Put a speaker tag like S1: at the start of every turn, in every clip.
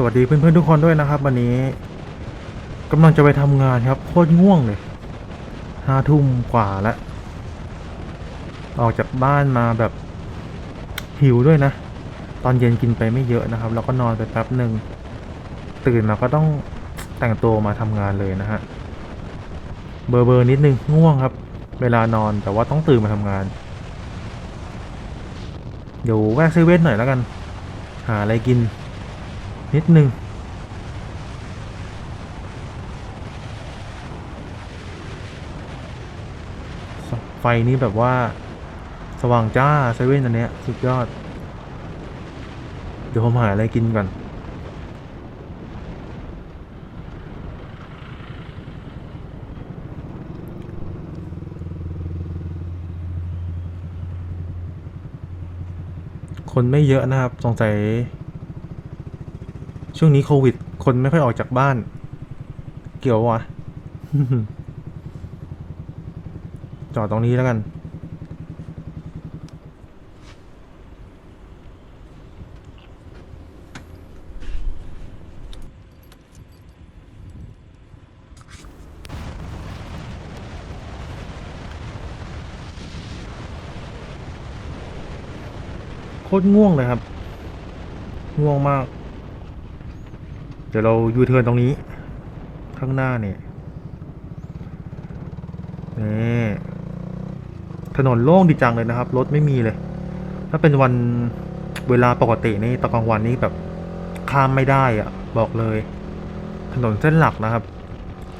S1: สวัสดีเพื่อนๆทุกคนด้วยนะครับ วันนี้กำลังจะไปทำงานครับโคตรง่วงเลยห้าทุ่มกว่าแล้วออกจากบ้านมาแบบหิวด้วยนะ ตอนเย็นกินไปไม่เยอะนะครับ แล้วก็นอนไปแป๊บหนึ่งตื่นมาก็ต้องแต่งตัวมาทำงานเลยนะฮะเบอร์เบอร์นิดนึงง่วงครับ เวลานอนแต่ว่าต้องตื่นมาทำงาน เดี๋ยวแวะซื้อเวทหน่อยแล้วกัน หาอะไรกิน นิดนึงไฟนี้แบบว่าสว่างจ้าเซเว่นอันเนี้ย สุดยอด เดี๋ยวผมหาอะไรกินก่อน คนไม่เยอะนะครับ สงสัย ช่วงนี้โควิด คนไม่ค่อยออกจากบ้าน เกี่ยววะ จอดตรงนี้แล้วกัน โคตรง่วงเลยครับ ง่วงมากเดี๋ยวเรายูเทิร์นตรงนี้ ข้างหน้าเนี่ยนี่ถนนโล่งดีจังเลยนะครับ รถไม่มีเลย ถ้าเป็นวันเวลาปกตินี่ตอนกลางวันนี่แบบข้ามไม่ได้อะบอกเลย ถนนเส้นหลักนะครับ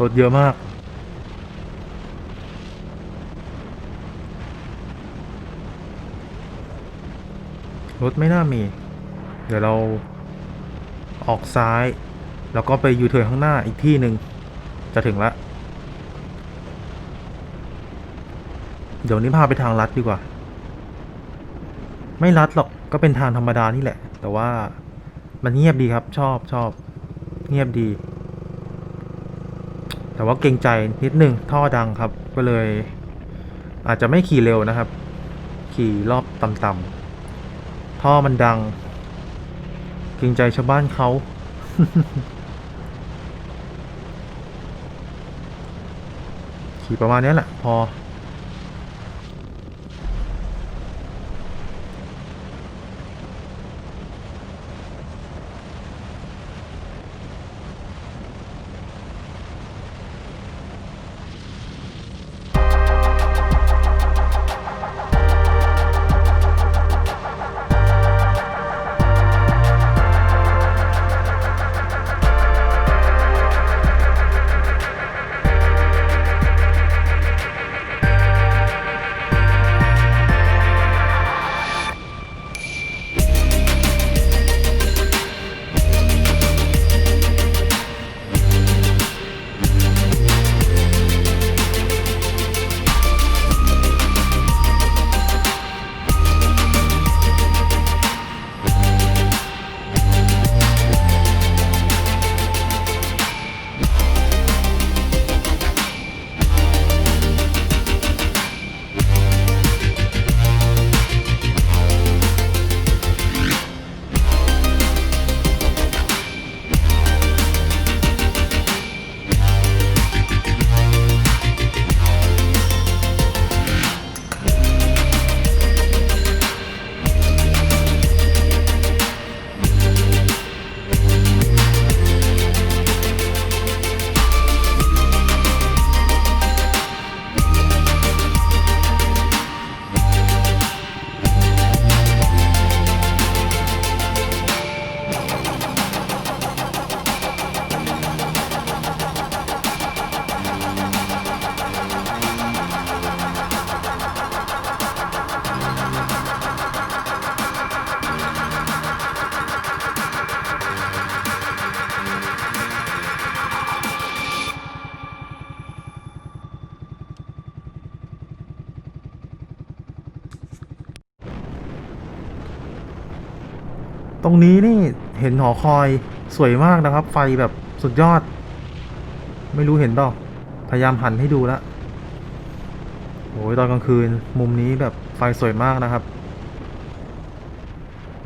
S1: รถเยอะมาก รถไม่น่ามี เดี๋ยวเราออกซ้าย แล้วก็ไปยูเทิร์นข้างหน้าอีกที่หนึ่งจะถึงละเดี๋ยวนี้พาไปทางลัดดีกว่า ไม่ลัดหรอกก็เป็นทางธรรมดานี่แหละ แต่ว่ามันเงียบดีครับ ชอบชอบ เงียบดี แต่ว่าเกรงใจนิดนึงท่อดังครับ ก็เลย อาจจะไม่ขี่เร็วนะครับ ขี่รอบต่ำๆท่อมันดัง เกรงใจชาวบ้านเขา ขี่ประมาณนี้แหละ พอ รงนี้นี่เห็นหอคอยสวยมากนะครับ ไฟแบบสุดยอด ไม่รู้เห็นเปล่าพยายามหันให้ดูแล้วโอ้ยตอนกลางคืนมุมนี้แบบไฟสวยมากนะครับ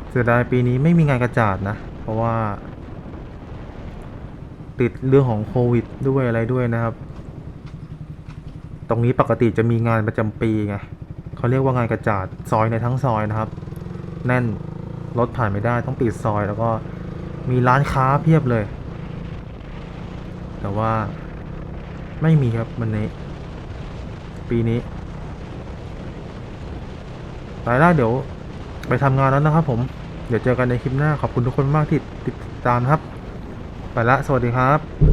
S1: เสียดายปีนี้ไม่มีงานกระจาดนะ เพราะว่า ติดเรื่องของโควิดด้วยอะไรด้วยนะครับ ตรงนี้ปกติจะมีงานประจำปีไงเขาเรียกว่างานกระจาดซอยในทั้งซอยนะครับ แน่น รถผ่านไม่ได้ต้องปิดซอย แล้วก็มีร้านค้าเพียบเลย แต่ว่าไม่มีครับวันนี้ ปีนี้ไปแล้วเดี๋ยวไปทำงานแล้วนะครับผม เดี๋ยวเจอกันในคลิปหน้าขอบคุณทุกคนมากที่ติดตามครับ ไปละ สวัสดีครับ